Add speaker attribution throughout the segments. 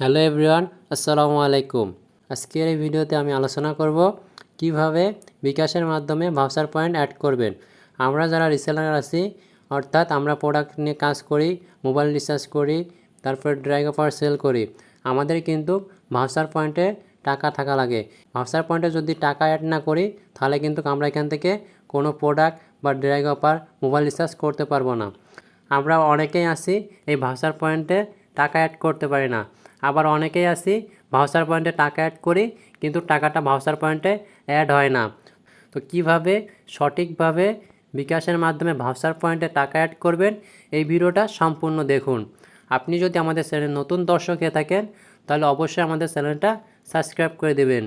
Speaker 1: Hello everyone, আসসালামু আলাইকুম। আজকের এই ভিডিওতে আমি আলোচনা করব কীভাবে বিকাশের মাধ্যমে ভাউচার পয়েন্ট অ্যাড করবেন। আমরা যারা রিসেলার আছি, অর্থাৎ আমরা প্রোডাক্ট নিয়ে কাজ করি, মোবাইল রিচার্জ করি, তারপর ড্রাইভ অফার সেল করি, আমাদের কিন্তু ভাউচার পয়েন্টে টাকা থাকা লাগে। ভাউচার পয়েন্টে যদি টাকা অ্যাড না করি, তাহলে কিন্তু আমরা এখান থেকে কোনো প্রোডাক্ট বা ড্রাইভ অফার মোবাইল রিচার্জ করতে পারব না। আমরা অনেকেই আছি এই ভাউচার পয়েন্টে টাকা অ্যাড করতে পারি না। আবার অনেকেই আসি ভাউচার পয়েন্টে টাকা অ্যাড করি, কিন্তু টাকাটা ভাউচার পয়েন্টে অ্যাড হয় না। তো কীভাবে, সঠিকভাবে বিকাশের মাধ্যমে ভাউচার পয়েন্টে টাকা অ্যাড করবেন, এই ভিডিওটা সম্পূর্ণ দেখুন। আপনি যদি আমাদের চ্যানেল নতুন দর্শক হয়ে থাকেন, তাহলে অবশ্যই আমাদের চ্যানেলটা সাবস্ক্রাইব করে দেবেন।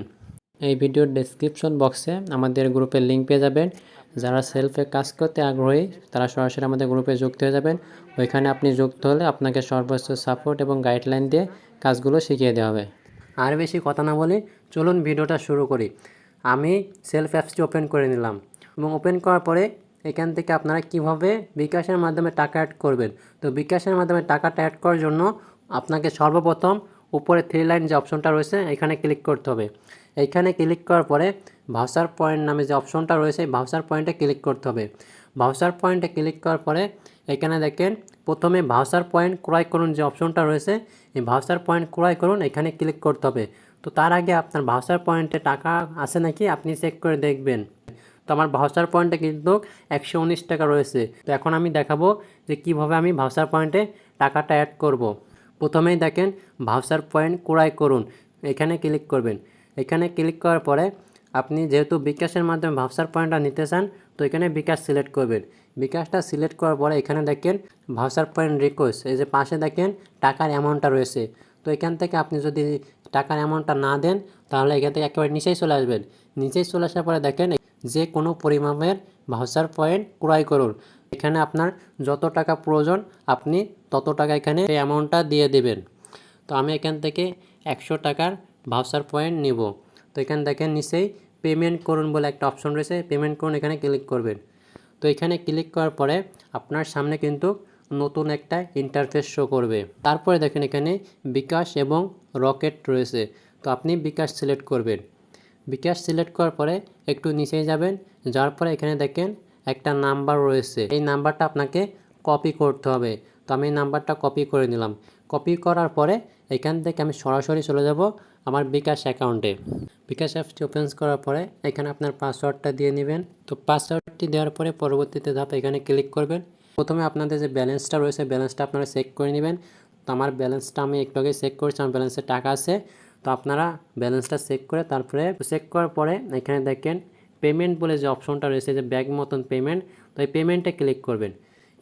Speaker 1: এই ভিডিওর ডেসক্রিপশন বক্সে আমাদের গ্রুপের লিঙ্ক পেয়ে যাবেন। যারা সেলফে কাজ করতে আগ্রহী, তারা সরাসরি আমাদের গ্রুপে যুক্ত হয়ে যাবেন। ওইখানে আপনি যুক্ত হলে আপনাকে সর্বোচ্চ সাপোর্ট এবং গাইডলাইন দিয়ে কাজগুলো শিখিয়ে দেওয়া হবে। আর বেশি কথা না বলে চলুন ভিডিওটা শুরু করি। আমি সেলফ অ্যাপসটি ওপেন করে নিলাম এবং ওপেন করার পরে এখান থেকে আপনারা কীভাবে বিকাশের মাধ্যমে টাকা অ্যাড করবেন? তো বিকাশের মাধ্যমে টাকাটা অ্যাড করার জন্য আপনাকে সর্বপ্রথম উপরে থ্রি লাইন যে অপশনটা রয়েছে, এখানে ক্লিক করতে হবে। এইখানে ক্লিক করার পরে ভাউচার পয়েন্ট নামে যে অপশনটা রয়েছে, এই ভাউচার পয়েন্টে ক্লিক করতে হবে। ভাউচার পয়েন্টে ক্লিক করার পরে এখানে দেখেন, প্রথমে ভাউচার পয়েন্ট ক্রয় করুন যে অপশনটা রয়েছে, এই ভাউচার পয়েন্ট ক্রয় করুন, এখানে ক্লিক করতে হবে। তো তার আগে আপনার ভাউচার পয়েন্টে টাকা আছে নাকি, আপনি চেক করে দেখবেন। তো আমার ভাউচার পয়েন্টে কিন্তু একশো উনিশ টাকা রয়েছে। তো এখন আমি দেখাবো যে কীভাবে আমি ভাউচার পয়েন্টে টাকাটা অ্যাড করব। প্রথমেই দেখেন ভাউচার পয়েন্ট ক্রয় করুন। এখানে ক্লিক করবেন। এখানে ক্লিক করার পরে আপনি যেহেতু বিকাশের মাধ্যমে ভাউচার পয়েন্টটা নিতে চান, তো এখানে বিকাশ সিলেক্ট করবেন। বিকাশটা সিলেক্ট করার পরে এখানে দেখেন ভাউচার পয়েন্ট রিকোয়েস্ট। এই যে পাশে দেখেন টাকার অ্যামাউন্টটা রয়েছে। তো এখান থেকে আপনি যদি টাকার অ্যামাউন্টটা না দেন, তাহলে এখান থেকে একেবারে নিচেই চলে আসবেন। নিচেই চলে আসার পরে দেখেন যে কোনো পরিমাণের ভাউচার পয়েন্ট ক্রয় করুন। এখানে আপনার যত টাকা প্রয়োজন, আপনি তত টাকা এখানে এই অ্যামাউন্টটা দিয়ে দেবেন। তো আমি এখান থেকে একশো টাকার ভাউচার পয়েন্ট নিব। তো এখানে দেখেন নিচেই পেমেন্ট করুন বলে একটা অপশন রয়েছে। পেমেন্ট করুন, এখানে ক্লিক করবেন। তো এখানে ক্লিক করার পরে আপনার সামনে কিন্তু নতুন একটা ইন্টারফেস শো করবে। তারপরে দেখেন এখানে বিকাশ এবং রকেট রয়েছে। তো আপনি বিকাশ সিলেক্ট করবেন। বিকাশ সিলেক্ট করার পরে একটু নিচেই যাবেন। যাওয়ার পরে এখানে দেখেন একটা নাম্বার রয়েছে। এই নাম্বারটা আপনাকে কপি করতে হবে। তো আমি নাম্বারটা কপি করে নিলাম। কপি করার পরে এখান থেকে আমি সরাসরি চলে যাব আমার বিকাশ অ্যাকাউন্টে বিকাশ অ্যাপসটি ওপেন করার পরে এখানে আপনার পাসওয়ার্ডটা দিয়ে নেবেন। তো পাসওয়ার্ডটি দেওয়ার পরে পরবর্তীতে ধাপ এখানে ক্লিক করবেন। প্রথমে আপনাদের যে ব্যালেন্সটা রয়েছে ব্যালেন্সটা আপনারা চেক করে নেবেন। তো আমার ব্যালেন্সটা আমি একটু আগে চেক করেছি, আমার ব্যালেন্সে টাকা আছে। তো আপনারা ব্যালেন্সটা চেক করে তারপরে চেক করার পরে এখানে দেখেন পেমেন্ট বলে যে অপশনটা রয়েছে, যে ব্যাগ মতন পেমেন্ট তো এই পেমেন্টে ক্লিক করবেন।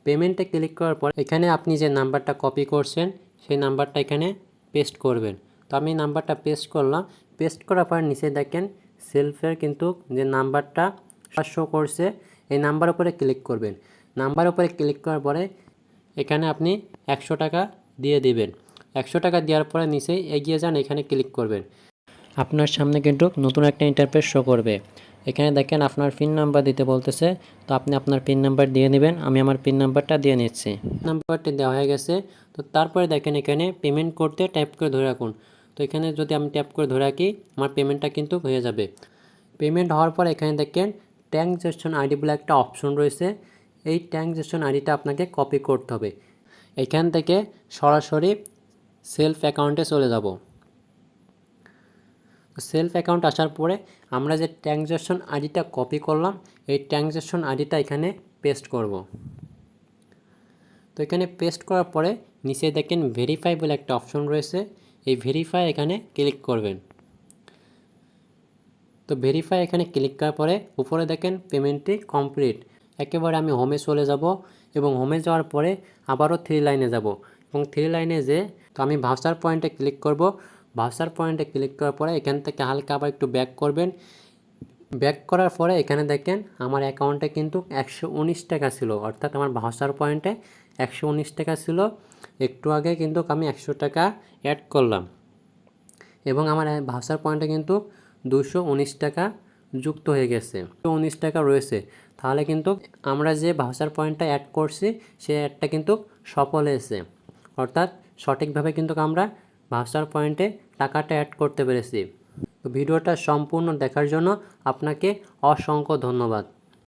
Speaker 1: পেমেন্টে ক্লিক করার পর এখানে আপনি যে নাম্বারটা কপি করছেন, সেই নাম্বারটা এখানে পেস্ট করবেন। তো আমি নাম্বারটা পেস্ট করলাম। পেস্ট করার পর নিচে দেখেন, সেলফের কিন্তু যে নাম্বারটা শো করছে, এই নাম্বার উপরে ক্লিক করবেন। নাম্বার উপরে ক্লিক করার পরে এখানে আপনি একশো টাকা দিয়ে দিবেন। একশো টাকা দেওয়ার পরে নিচেই এগিয়ে যান, এখানে ক্লিক করবেন। আপনার সামনে কিন্তু নতুন একটা ইন্টারফেস শো করবে। এখানে দেখেন আপনার পিন নাম্বার দিতে বলতেছে, তো আপনি আপনার পিন নাম্বার দিয়ে নেবেন আমি আমার পিন নাম্বারটা দিয়ে নিচ্ছি। নাম্বারটি দেওয়া হয়ে গেছে, তো তারপরে দেখেন এখানে পেমেন্ট করতে ট্যাপ করে ধরে রাখুন। তো এখানে যদি আমি ট্যাপ করে ধরে রাখি, আমার পেমেন্টটা কিন্তু হয়ে যাবে। পেমেন্ট হওয়ার পর এখানে দেখেন ট্রানজ্যাকশন আইডি বলে একটা অপশন রয়েছে, এই ট্রানজ্যাকশন আইডিটা আপনাকে কপি করতে হবে। এখান থেকে সরাসরি সেলফ অ্যাকাউন্টে চলে যাব। সেলফ অ্যাকাউন্ট আসার পরে আমরা যে ট্রানজ্যাকশন আইডিটা কপি করলাম, এই ট্রানজ্যাকশন আইডিটা এখানে পেস্ট করব। তো এখানে পেস্ট করার পরে নিচে দেখেন ভেরিফাই বলে একটা অপশন রয়েছে। এই ভেরিফাই এখানে ক্লিক করবেন। তো ভেরিফাই এখানে ক্লিক করার পরে উপরে দেখেন পেমেন্টটি কমপ্লিট একেবারে আমি হোমে চলে যাব এবং হোমে যাওয়ার পরে আবারও থ্রি লাইনে যাব। এবং থ্রি লাইনে যে তো আমি ভাউচার পয়েন্টে ক্লিক করব। ভাউচার পয়েন্টে ক্লিক করার পরে এখান থেকে হালকা আবার একটু ব্যাক করবেন। ব্যাক করার পরে এখানে দেখেন আমার অ্যাকাউন্টে কিন্তু একশো উনিশ টাকা ছিল, অর্থাৎ আমার ভাউচার পয়েন্টে একশো উনিশ টাকা ছিল। একটু আগে কিন্তু আমি একশো টাকা অ্যাড করলাম। এবং আমার ভাউচার পয়েন্টে কিন্তু দুশো উনিশ টাকা যুক্ত হয়ে গেছে। উনিশ টাকা রয়েছে। তাহলে কিন্তু আমরা যে ভাউচার পয়েন্টটা অ্যাড করছি, সে অ্যাডটা কিন্তু সফল হয়েছে। অর্থাৎ সঠিকভাবে কিন্তু আমরা ভাউচার পয়েন্টে টাকাটা অ্যাড করতে পেরেছি। তো ভিডিওটা সম্পূর্ণ দেখার জন্য আপনাকে অসংখ্য ধন্যবাদ।